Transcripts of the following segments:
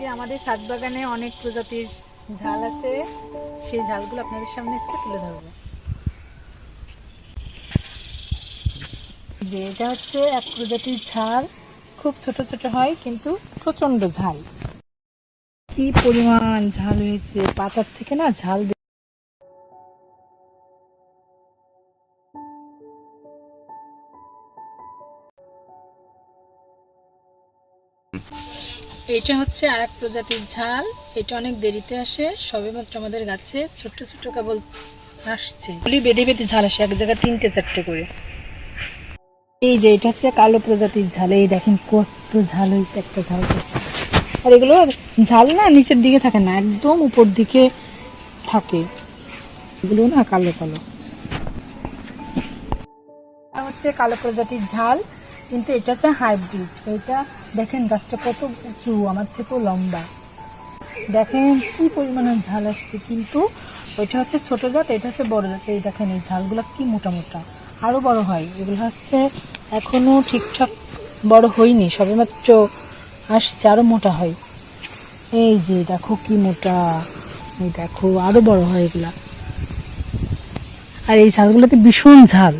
যে আমাদের ছাদ বাগানে অনেক প্রজাতির ঝাল আছে, সেই ঝালগুলো আপনাদের সামনে আজকে তুলে ধরবো। যে এটা হচ্ছে এক প্রজাতির ঝাল, খুব ছোট ছোট হয় কিন্তু প্রচণ্ড ঝাল। কি পরিমাণ ঝাল হয়েছে, পাতার থেকে না ঝাল বের- এটা হচ্ছে আর এক প্রজাতির ঝাল। এটা অনেক দেরিতে আসে সবেমাত্র আমাদের গাছে ছোট্ট ছোট্ট কেবল আসছে। বলি বেঁধে বেঁধে ঝাল আসে এক জায়গায় তিনটে চারটে করে। এই যে এটা হচ্ছে কালো প্রজাতির ঝাল। এই দেখেন কত ঝাল হয়েছে একটা ঝাল আর এগুলো ঝাল না নিচের দিকে থাকে না একদম উপর দিকে থাকে। এগুলো না কালো কালো। হচ্ছে কালো প্রজাতির ঝাল। কিন্তু এটা হচ্ছে হাইব্রিড এটা দেখেন গাছটা কত উঁচু, আমার থেকেও লম্বা। দেখেন কি পরিমাণে ঝাল আসছে, কিন্তু ওইটা হচ্ছে ছোট জাত, এটা হচ্ছে বড় জাত। এই দেখেন এই ঝালগুলো কি মোটা মোটা। আরও বড় হয়। এগুলো হচ্ছে এখনও ঠিকঠাক বড় হয়নি, সবেমাত্র আসছে, আরও মোটা হয়। এই যে দেখো কি মোটা, এই দেখো আরও বড় হয় এগুলা। আর এই ঝালগুলোতে ভীষণ ঝাল।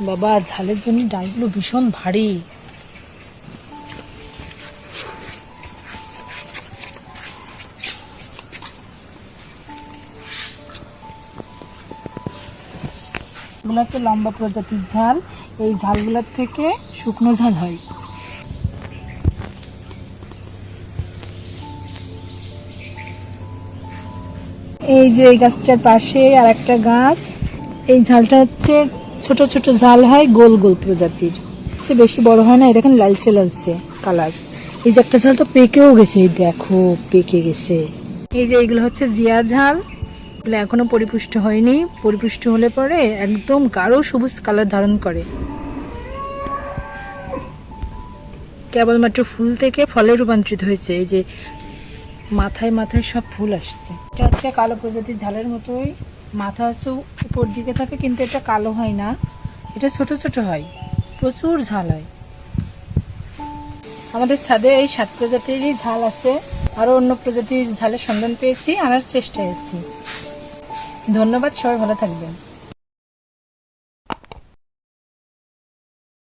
বাবা, ঝালের জন্য ডালগুলো ভীষণ ভারী। হচ্ছে লম্বা প্রজাতির ঝাল। এই ঝালগুলোর থেকে শুকনো ঝাল হয়। এই যে এই গাছটার পাশে আর একটা গাছ। এই ঝালটা হচ্ছে ছোট ছোট ঝাল হয়, গোল গোল প্রজাতির। হচ্ছে বেশি বড় হয় না দেখেন লালচে লালচে কালার। এই যে একটা ঝাল তো পেকেও গেছে দেখো, পেকে গেছে। এই যে এগুলো হচ্ছে জিয়া ঝাল। এগুলো এখনও পরিপুষ্ট হয়নি। পরিপুষ্ট হলে পরে একদম গাঢ় সবুজ কালার ধারণ করে। কেবলমাত্র ফুল থেকে ফলে রূপান্তরিত হয়েছে। এই যে মাথায় মাথায় সব ফুল আসছে। এটা হচ্ছে কালো প্রজাতির ঝালের মতোই। মাথা হচ্ছে উপর দিকে থাকে, কিন্তু এটা কালো হয় না। এটা ছোট ছোট হয়, প্রচুর ঝাল হয়। আমাদের ছাদে এই সাত প্রজাতিরই ঝাল আছে। আরও অন্য প্রজাতির ঝালের সন্ধান পেয়েছি, আনার চেষ্টা এসেছি ধন্যবাদ, সবাই ভালো থাকবেন।